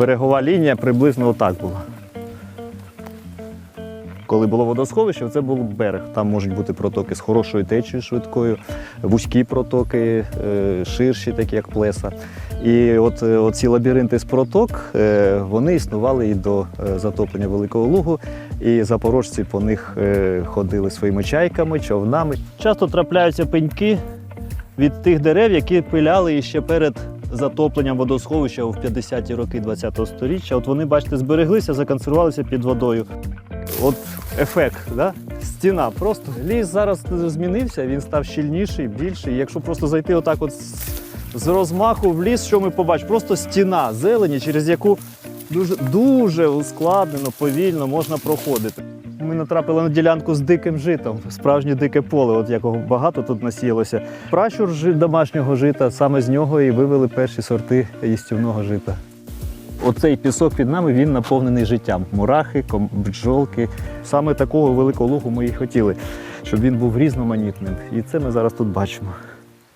берегова лінія приблизно отак була. Коли було водосховище, це був берег. Там можуть бути протоки з хорошою течією швидкою, вузькі протоки, е, ширші, такі як плеса. І от е, оці лабіринти з проток е, вони існували і до затоплення Великого Лугу. І запорожці по них ходили своїми чайками, човнами. Часто трапляються пеньки від тих дерев, які пиляли іще перед затопленням водосховища в 50-ті роки ХХ століття. От вони, бачите, збереглися, законсервувалися під водою. От ефект, да? стіна. Просто ліс зараз змінився, він став щільніший, більший. Якщо просто зайти отак от з розмаху в ліс, що ми побачимо? Просто стіна зелені, через яку дуже, дуже ускладнено, повільно можна проходити. Ми натрапили на ділянку з диким житом, справжнє дике поле, от якого багато тут насіялося. Пращур домашнього жита, саме з нього і вивели перші сорти їстівного жита. Оцей пісок під нами він наповнений життям. Мурахи, бджолки. Саме такого великого лугу ми і хотіли, щоб він був різноманітним. І це ми зараз тут бачимо.